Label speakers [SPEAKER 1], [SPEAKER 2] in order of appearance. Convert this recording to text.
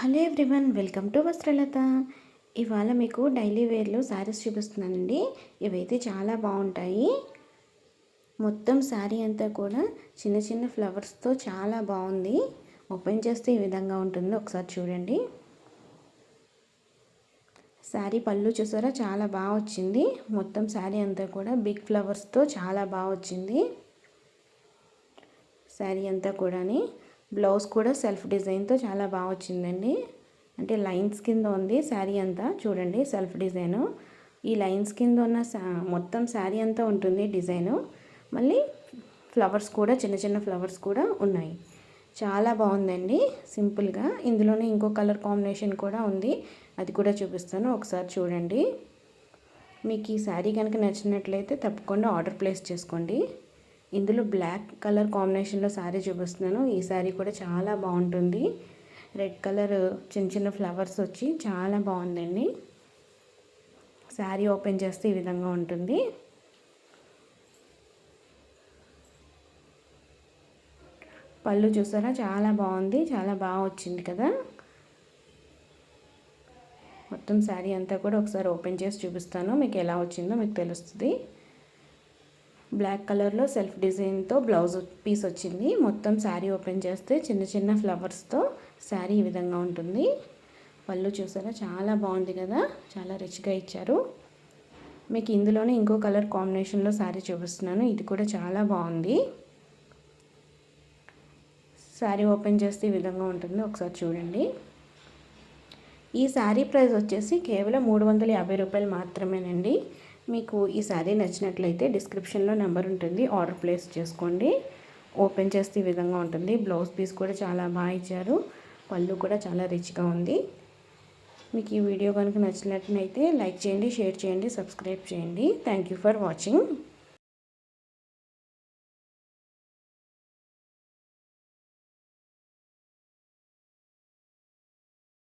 [SPEAKER 1] Hello everyone welcome to Vastralatha. ఇవాళ మీకు daily వేర్లో saris చూపిస్తున్నానండి. ఇవైతే చాలా బాగుంటాయి. మొత్తం శారీ అంతా కూడా చిన్న చిన్న ఫ్లవర్స్తో చాలా బాగుంది. ఓపెన్ చేస్తే ఈ విధంగా ఉంటుంది ఒకసారి చూడండి. శారీ పళ్ళు చూసారా? చాలా బాగా వచ్చింది. మొత్తం శారీ అంతా కూడా బిగ్ ఫ్లవర్స్తో చాలా బాగా వచ్చింది. శారీ అంతా కూడాని బ్లౌజ్ కూడా సెల్ఫ్ డిజైన్తో చాలా బాగా వచ్చిందండి. అంటే లైన్స్ కింద ఉంది శారీ అంతా. చూడండి సెల్ఫ్ డిజైను. ఈ లైన్స్ కింద ఉన్న మొత్తం శారీ అంతా ఉంటుంది డిజైను. మళ్ళీ ఫ్లవర్స్ కూడా చిన్న చిన్న ఫ్లవర్స్ కూడా ఉన్నాయి. చాలా బాగుందండి. సింపుల్గా. ఇందులోనే ఇంకో కలర్ కాంబినేషన్ కూడా ఉంది. అది కూడా చూపిస్తాను. ఒకసారి చూడండి. మీకు ఈ శారీ కనుక నచ్చినట్లయితే తప్పకుండా ఆర్డర్ ప్లేస్ చేసుకోండి. ఇందులో బ్లాక్ కలర్ కాంబినేషన్లో శారీ చూపిస్తున్నాను. ఈ శారీ కూడా చాలా బాగుంటుంది. రెడ్ కలర్ చిన్న చిన్న ఫ్లవర్స్ వచ్చి చాలా బాగుందండి. శారీ ఓపెన్ చేస్తే ఈ విధంగా ఉంటుంది. పళ్ళు చూసారా? చాలా బాగుంది. చాలా బాగా వచ్చింది కదా. మొత్తం శారీ అంతా కూడా ఒకసారి ఓపెన్ చేసి చూపిస్తాను. మీకు ఎలా వచ్చిందో మీకు తెలుస్తుంది. బ్లాక్ కలర్లో సెల్ఫ్ డిజైన్తో బ్లౌజ్ పీస్ వచ్చింది. మొత్తం శారీ ఓపెన్ చేస్తే చిన్న చిన్న ఫ్లవర్స్తో శారీ ఈ విధంగా ఉంటుంది. పళ్ళు చూసారా? చాలా బాగుంది కదా? చాలా రిచ్గా ఇచ్చారు. మీకు ఇందులోనే ఇంకో కలర్ కాంబినేషన్లో శారీ చూపిస్తున్నాను. ఇది కూడా చాలా బాగుంది. శారీ ఓపెన్ చేస్తే ఈ విధంగా ఉంటుంది. ఒకసారి చూడండి. ఈ శారీ ప్రైస్ వచ్చేసి కేవలం మూడు వందల యాభై రూపాయలు మాత్రమేనండి. మీకు ఈ శారీ నచ్చినట్లయితే డిస్క్రిప్షన్లో నెంబర్ ఉంటుంది ఆర్డర్ ప్లేస్ చేసుకోండి. ఓపెన్ చేస్తే ఈ విధంగా ఉంటుంది. బ్లౌజ్ పీస్ కూడా చాలా బాగా ఇచ్చారు. పళ్ళు కూడా చాలా రిచ్గా ఉంది. మీకు ఈ వీడియో కనుక నచ్చినట్లయితే లైక్ చేయండి షేర్ చేయండి సబ్స్క్రైబ్ చేయండి. Thank you for watching